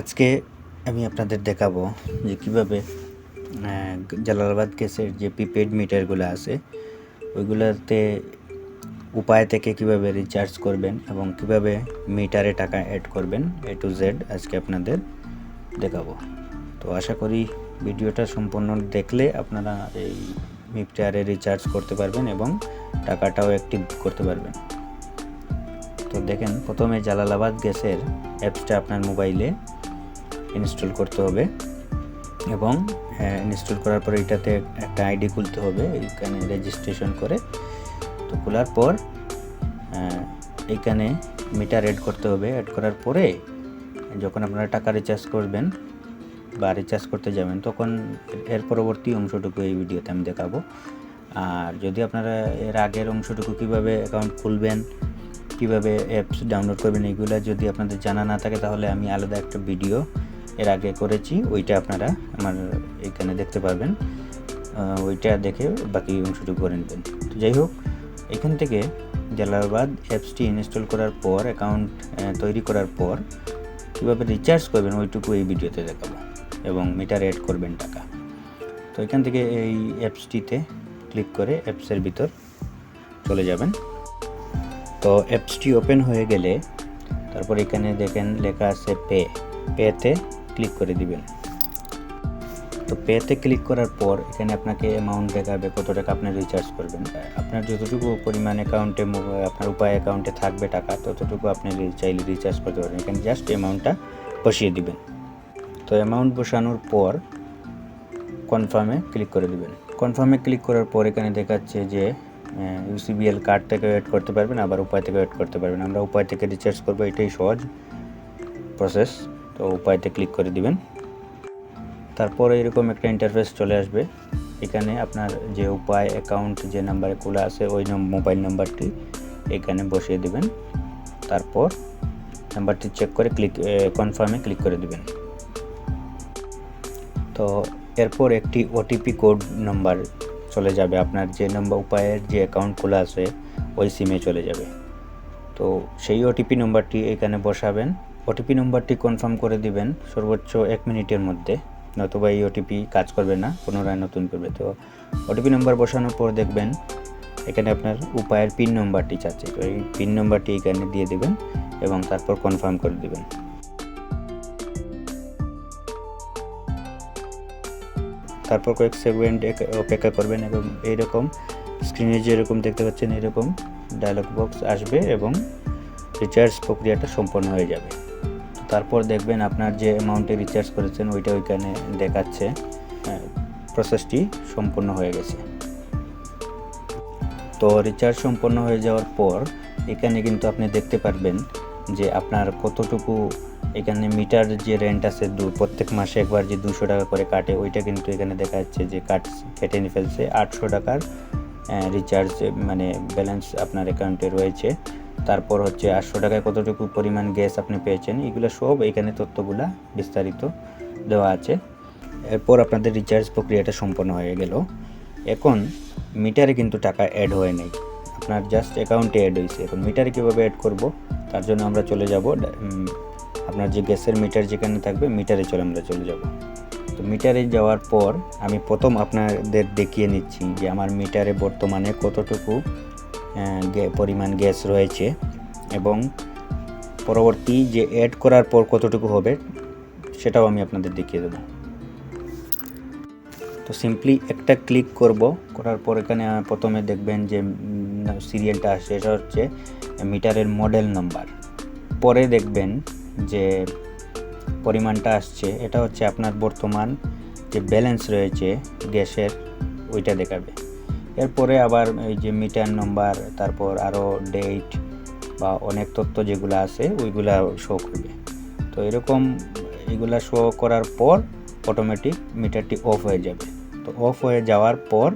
আজকে আমি আপনাদের দেখাবো যে কীভাবে জালালাবাদ গ্যাসের যে প্রিপেড মিটারগুলো আছে, ওইগুলোতে উপায় থেকে কীভাবে রিচার্জ করবেন এবং কীভাবে মিটারে টাকা অ্যাড করবেন এ টু জেড আজকে আপনাদের দেখাবো। তো আশা করি ভিডিওটা সম্পূর্ণ দেখলে আপনারা এই মিটারে রিচার্জ করতে পারবেন এবং টাকাটাও অ্যাক্টিভ করতে পারবেন। তো দেখেন, প্রথমে জালালাবাদ গ্যাসের অ্যাপসটা আপনার মোবাইলে ইনস্টল করতে হবে এবং ইনস্টল করার পরে এটাতে একটা আইডি খুলতে হবে এখানে রেজিস্ট্রেশন করে। তো খোলার পর আহ, এইখানে মিটার অ্যাড করতে হবে। অ্যাড করার পরে যখন আপনারা টাকা রিচার্জ করবেন বা রিচার্জ করতে যাবেন তখন এর পরবর্তী অংশটুকু এই ভিডিওতে আমি দেখাবো। আর যদি আপনারা এর আগের অংশটুকু কীভাবে অ্যাকাউন্ট খুলবেন কীভাবে অ্যাপস ডাউনলোড করবেন এগুলো যদি আপনাদের জানা না থাকে তাহলে আমি আলাদা একটা ভিডিও এর আগে করেছি, ওইটা আপনারা আমার এখানে দেখতে পারবেন। ওইটা দেখে বাকি অংশটুকু করে নেবেন। তো যাই হোক, এখান থেকে জালালাবাদ অ্যাপসটি ইনস্টল করার পর, অ্যাকাউন্ট তৈরি করার পর কীভাবে রিচার্জ করবেন ওইটুকু এই ভিডিওতে দেখাবো এবং মিটার অ্যাড করবেন টাকা। তো এখান থেকে এই অ্যাপসটিতে ক্লিক করে অ্যাপসের ভিতর চলে যাবেন। তো অ্যাপসটি ওপেন হয়ে গেলে তারপর এখানে দেখেন লেখা আছে পে। পেতে ক্লিক করে দিবেন। তো পেতে ক্লিক করার পর এখানে আপনাকে অ্যামাউন্ট দেখাবে কত টাকা আপনি রিচার্জ করবেন। আপনার যতটুকু পরিমাণ অ্যাকাউন্টে আপনার উপায় অ্যাকাউন্টে থাকবে টাকা, ততটুকু আপনি চাইলে রিচার্জ করতে পারবেন। এখানে জাস্ট অ্যামাউন্টটা বসিয়ে দিবেন। তো অ্যামাউন্ট বসানোর পর কনফার্মে ক্লিক করে দিবেন। কনফার্মে ক্লিক করার পর এখানে দেখাচ্ছে যে ইউসিবিএল কার্ড থেকে অ্যাড করতে পারবেন, আবার উপায় থেকে অ্যাড করতে পারবেন। আমরা উপায় থেকে রিচার্জ করব, এটাই সহজ প্রসেস তো উপায়তে ক্লিক করে দিবেন। তারপর এরকম একটা ইন্টারফেস চলে আসবে। এখানে আপনার যে উপায় অ্যাকাউন্ট যে নাম্বারে খোলা আছে, ওই মোবাইল নাম্বারটি এখানে বসিয়ে দিবেন। তারপর নাম্বারটি চেক করে ক্লিক কনফার্মে ক্লিক করে দিবেন। তো এরপর একটি ওটিপি কোড নাম্বার চলে যাবে। আপনার যে নাম্বার উপায়ের যে অ্যাকাউন্ট খোলা আছে, ওই সিমে চলে যাবে। তো সেই ওটিপি নম্বরটি এখানে বসাবেন। ওটিপি নম্বরটি কনফার্ম করে দিবেন সর্বোচ্চ এক মিনিটের মধ্যে। নতুবা এই ওটিপি কাজ করবে না, পুনরায় নতুন করবে। তো ওটিপি নম্বর বসানোর পর দেখবেন এখানে আপনার উপায়ের পিন নম্বরটি চাচ্ছে। তো এই পিন নম্বরটি এখানে দিয়ে দেবেন এবং তারপর কনফার্ম করে দেবেন। তারপর কয়েক সেকেন্ড অপেক্ষা করবেন এবং এইরকম স্ক্রিনে যেরকম দেখতে পাচ্ছেন, এরকম ডায়লগ বক্স আসবে এবং রিচার্জ প্রক্রিয়াটা সম্পন্ন হয়ে যাবে। তারপর দেখবেন আপনার যে অ্যামাউন্টে রিচার্জ করেছেন, ওইটা ওইখানে দেখাচ্ছে। প্রসেসটি সম্পূর্ণ হয়ে গেছে। তো রিচার্জ সম্পন্ন হয়ে যাওয়ার পর, এখানে কিন্তু আপনি দেখতে পারবেন যে আপনার কতটুকু এখানে মিটার যে রেন্ট আছে দু, প্রত্যেক মাসে একবার যে দুশো টাকা করে কাটে, ওইটা কিন্তু এখানে দেখা যাচ্ছে যে কাট, কেটে নিয়ে ফেলছে। আটশো টাকার রিচার্জ মানে ব্যালেন্স আপনার অ্যাকাউন্টে রয়েছে। তারপর হচ্ছে আটশো টাকায় কতটুকু পরিমাণ গ্যাস আপনি পেয়েছেন, এগুলো সব এখানে তথ্যগুলা বিস্তারিত দেওয়া আছে। এরপর আপনাদের রিচার্জ প্রক্রিয়াটা সম্পন্ন হয়ে গেল। এখন মিটারে কিন্তু টাকা অ্যাড হয়ে নেই। আপনার জাস্ট অ্যাকাউন্টে অ্যাড হয়েছে। এখন মিটারে কীভাবে অ্যাড করব, তার জন্য আমরা চলে যাব আপনার যে গ্যাসের মিটার যেখানে থাকবে মিটারে চলে আমরা চলে যাব। তো মিটারে যাওয়ার পর আমি প্রথম আপনাদের দেখিয়ে নিচ্ছি যে আমার মিটারে বর্তমানে কতটুকু পরিমাণ গ্যাস রয়েছে এবং পরবর্তী যে অ্যাড করার পর কতটুকু হবে, সেটাও আমি আপনাদের দেখিয়ে দেবো। তো সিম্পলি একটা ক্লিক করব, করার পর এখানে প্রথমে দেখবেন যে সিরিয়ালটা আসে এটা হচ্ছে মিটারের মডেল নাম্বার পরে দেখবেন যে পরিমাণটা আসছে, এটা হচ্ছে আপনার বর্তমান যে ব্যালেন্স রয়েছে গ্যাসের, ওইটা দেখাবে। এরপরে আবার এই যে মিটার নাম্বার তারপর আরও ডেট বা অনেক তথ্য যেগুলো আছে, ওইগুলা শো করবে। তো এরকম এগুলা শো করার পর অটোমেটিক মিটারটি অফ হয়ে যাবে। তো অফ হয়ে যাওয়ার পর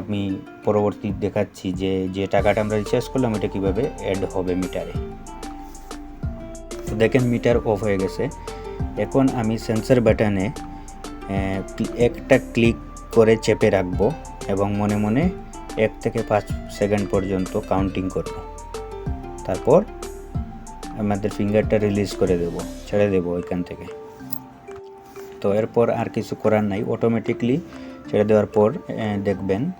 আমি পরবর্তী দেখাচ্ছি যে যে টাকাটা আমরা রিচার্জ করলাম, এটা কীভাবে অ্যাড হবে মিটারে তো দেখেন মিটার অফ হয়ে গেছে। এখন আমি সেন্সর বাটনে একটা ক্লিক করে চেপে রাখব। এবং মনে মনে এক থেকে পাঁচ সেকেন্ড পর্যন্ত কাউন্টিং করব। তারপর আমাদের ফিঙ্গারটা রিলিজ করে দেব, ছেড়ে দেব ওইখান থেকে। তো এরপর আর কিছু করার নাই অটোমেটিকলি ছেড়ে দেওয়ার পর দেখবেন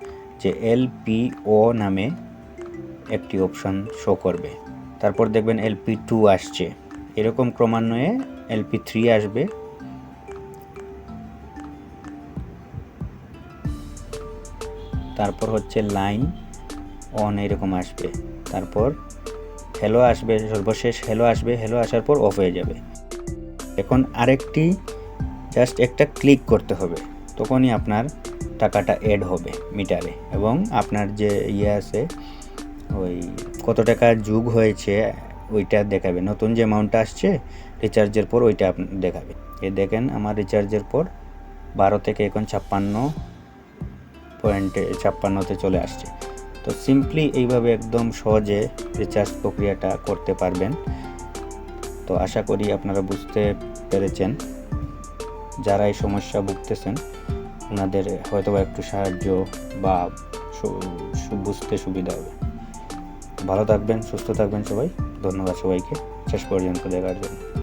যে এলপিও নামে একটি অপশন শো করবে। তারপর দেখবেন এলপি টু আসছে। এরকম ক্রমান্বয়ে এলপি থ্রি আসবে। তারপর হচ্ছে লাইন অন এরকম আসবে। তারপর হ্যালো আসবে, সর্বশেষ হ্যালো আসবে হ্যালো আসার পর অফ হয়ে যাবে। এখন আরেকটি জাস্ট একটা ক্লিক করতে হবে, তখনই আপনার টাকাটা অ্যাড হবে মিটারে এবং আপনার যে ইয়ে আছে, ওই কত টাকা যুগ হয়েছে, ওইটা দেখাবে। নতুন যে অ্যামাউন্টটা আসছে রিচার্জের পর ওইটা দেখাবে। এ দেখেন, আমার রিচার্জের পর বারো থেকে এখন ছাপ্পান্ন পয়েন্টে ছাপ্পান্নতে চলে আসছে। তো সিম্পলি এইভাবে একদম সহজে রিচার্জ প্রক্রিয়াটা করতে পারবেন। তো আশা করি আপনারা বুঝতে পেরেছেন। যারা এই সমস্যা ভুগতেছেন, ওনাদের হয়তো বা একটু সাহায্য বা বুঝতে সুবিধা হবে। ভালো থাকবেন, সুস্থ থাকবেন সবাই। ধন্যবাদ সবাইকে। শেষ পর্যন্ত দেখার জন্য।